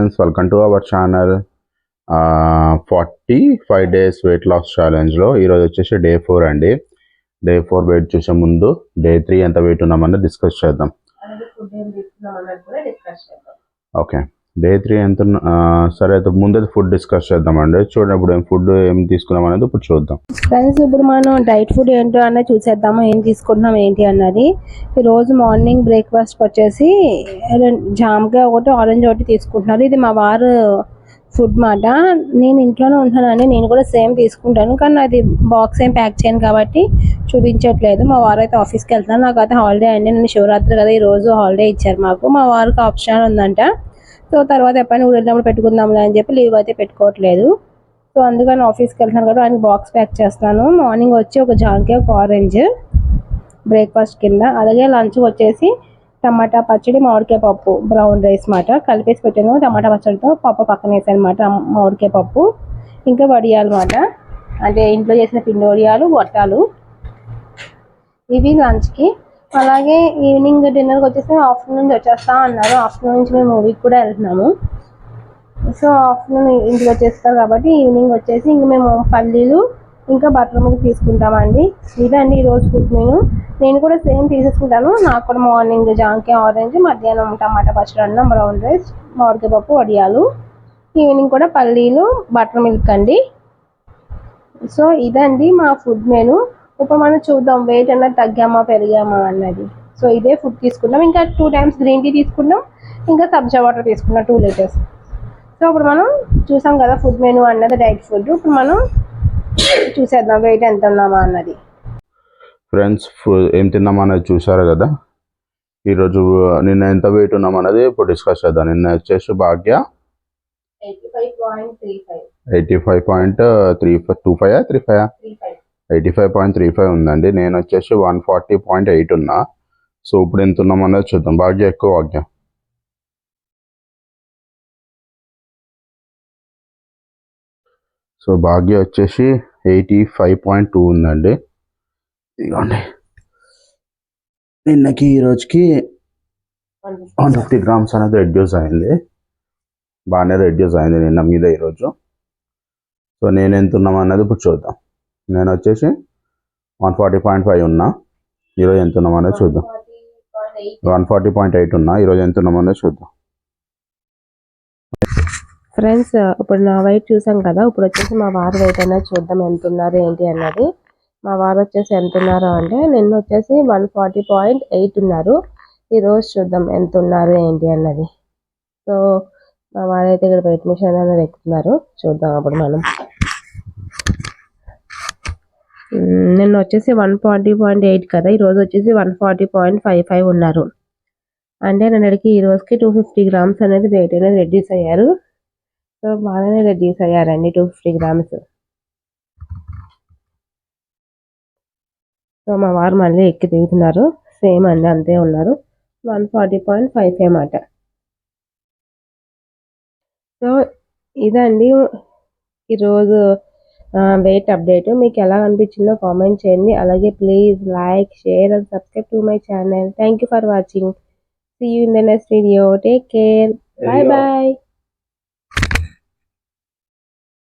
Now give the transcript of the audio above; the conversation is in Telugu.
Friends welcome to our channel forty five days weight loss ఛాలెంజ్లో ఈరోజు వచ్చేసి డే ఫోర్ అండి. డే ఫోర్ వెయిట్ చూసే ముందు డే త్రీ ఎంత వెయిట్ ఉన్నామని డిస్కస్ చేద్దాం. డిస్కస్ ఓకే డే త్రీ ఎంత ఉన్న- సరే అయితే ముందైతే ఫుడ్ డిస్కస్ చేద్దామండి. చూడండి ఇప్పుడు ఏం ఫుడ్ ఏం తీసుకున్నాం అనేది ఇప్పుడు చూద్దాం. ఫ్రెండ్స్ ఇప్పుడు మనం డైట్ ఫుడ్ ఏంటో అనేది చూసేద్దాము? ఏం తీసుకుంటున్నాం ఏంటి అన్నది. రోజు మార్నింగ్ బ్రేక్ఫాస్ట్ వచ్చేసి రెం- జామకాయ ఒకటి ఆరెంజ్ ఒకటి తీసుకుంటున్నారు. ఇది మా వారు ఫుడ్ మాట. నేను ఇంట్లోనే ఉంటున్నానండి. నేను కూడా సేమ్ తీసుకుంటాను. కానీ అది బాక్స్ ఏం ప్యాక్ చేయను కాబట్టి చూపించట్లేదు. మా వారు అయితే ఆఫీస్కి వెళ్తున్నాను నాకు అయితే హాలిడే అండి. నేను శివరాత్రి కదా ఈ రోజు హాలిడే ఇచ్చారు మాకు. మా వారికి ఆప్షన్ ఉందంట. సో తర్వాత ఎప్పుడైనా ఊరు వెళ్ళినప్పుడు పెట్టుకుందాంలే అని చెప్పి లీవ్ అయితే పెట్టుకోవట్లేదు. సో అందుకని ఆఫీస్కి వెళ్తున్నాను కాబట్టి ఆయన బాక్స్ ప్యాక్ చేస్తాను. మార్నింగ్ వచ్చి ఒక జాంకే ఒక ఆరెంజ్ బ్రేక్ఫాస్ట్ కింద అలాగే లంచ్ వచ్చేసి టమాటా పచ్చడి మామిడికాయ పప్పు బ్రౌన్ రైస్ మాట కలిపేసి పెట్టాను. టమాటా పచ్చడితో పప్పు పక్కన వేసాను అనమాట మామిడికాయ పప్పు ఇంకా వడియాలు మాట అంటే ఇంట్లో చేసిన పిండి వడియాలు వట్టాలు. ఇవి లంచ్కి అలాగే ఈవినింగ్ డిన్నర్కి వచ్చేసి ఆఫ్టర్నూన్ నుంచి వచ్చేస్తా అన్నారు. ఆఫ్టర్నూన్ నుంచి మేము మూవీకి కూడా వెళ్తున్నాము. సో ఆఫ్టర్నూన్ ఇంటికి వచ్చేస్తారు కాబట్టి ఈవినింగ్ వచ్చేసి ఇంక మేము పల్లీలు ఇంకా బటర్ మిల్క్ తీసుకుంటామండి. ఇదండి ఈరోజు ఫుడ్ మెను. నేను కూడా సేమ్ తీసేసుకుంటాను. నాకు కూడా మార్నింగ్ జాంకాయ ఆరెంజ్ మధ్యాహ్నం టమాటా పచ్చడి అన్నం బ్రౌన్ రైస్ మామిడికాయ పప్పు వడియాలు. ఈవినింగ్ కూడా పల్లీలు బటర్ మిల్క్ అండి. సో ఇదండి మా ఫుడ్ మెను. ఇప్పుడు మనం చూద్దాం వెయిట్ అన్నది తగ్గామా పెరిగామా అన్నది. సో ఇదే ఫుడ్ తీసుకున్నాం. ఇంకా టూ టైమ్స్ గ్రీన్ టీ తీసుకున్నాం. ఇంకా సబ్జా వాటర్ తీసుకున్నాం టూ లీటర్స్ సో ఇప్పుడు మనం చూసాం కదా ఫుడ్ మెనూ అన్నది డైట్ ఫుడ్ ఇప్పుడు మనం చూసేద్దాం వెయిట్ ఎంత ఉన్నామా అన్నది. ఫ్రెండ్స్ ఏం తిన్నాం అనేది చూసారు కదా? ఈరోజు నిన్న ఎంత వెయిట్ ఉన్నాం అనేది ఇప్పుడు డిస్కస్ చేద్దాం. నిన్న వచ్చేసి Bhagya eighty five point three five eighty five point three five two five three five eighty five point three five ఉందండి. నేను వచ్చేసి వన్ ఫార్టీ పాయింట్ ఎయిట్ ఉన్నా. సో ఇప్పుడు ఎంత ఉన్నాం అనేది చూద్దాం. భాగ్య ఎక్కువ భాగ్య సో భాగ్య వచ్చేసి ఎయిటీ ఫైవ్ పాయింట్ టూ ఉందండి. ఇదిగోండి. నిన్నకి ఈ రోజుకి వన్ ఫిఫ్టీ గ్రామ్స్ అనేది రెడ్యూస్ అయింది. బాగానే రెడ్యూస్ అయింది నిన్న మీద ఈరోజు. సో నేను ఎంత ఉన్నామన్నది ఇప్పుడు చూద్దాం. నేను వచ్చేసి వన్ ఫార్టీ పాయింట్ ఫైవ్ ఉన్నా. ఈరోజు ఎంత ఉన్నాం అనేది చూద్దాం. వన్ ఫార్టీ పాయింట్ ఎయిట్ ఉన్నా. ఈరోజు ఎంత ఉన్నాం అనేది చూద్దాం. ఫ్రెండ్స్ ఇప్పుడు నా వెయిట్ చూసాం కదా ఇప్పుడు వచ్చేసి మా వారి వెయిట్ అనేది చూద్దాం ఎంత ఉన్నారు ఏంటి అన్నది. మా వారు వచ్చేసి ఎంత ఉన్నారు అంటే నిన్న వచ్చేసి వన్ ఫార్టీ పాయింట్ ఎయిట్ ఉన్నారు. ఈరోజు చూద్దాం ఎంత ఉన్నారు ఏంటి అన్నది. సో మా వారు అయితే ఇక్కడ వెయిట్ మిషన్ అనేది ఎక్కుతున్నారు. చూద్దాం అప్పుడు మనం. నిన్న వచ్చేసి వన్ ఫార్టీ పాయింట్ ఎయిట్ కదా ఈరోజు వచ్చేసి one forty point five five ఉన్నారు. అంటే నిన్నటికి ఈ రోజుకి టూ ఫిఫ్టీ గ్రామ్స్ అనేది వెయిట్ అనేది రెడ్యూస్ అయ్యారు. సో బాగానే రెడ్యూస్ అయ్యారండి టూ ఫిఫ్టీ గ్రామ్స్. సో మా వారు మళ్ళీ ఎక్కి దిగుతున్నారు. సేమ్ అండి అంతే ఉన్నారు. One forty point five five మాట సో ఇదండి. ఈరోజు వెయిట్ అప్డేట్ మీకు ఎలా అనిపించిందో కామెంట్ చేయండి. అలాగే please like share and subscribe to my channel thank you for watching see you in the next video take care bye bye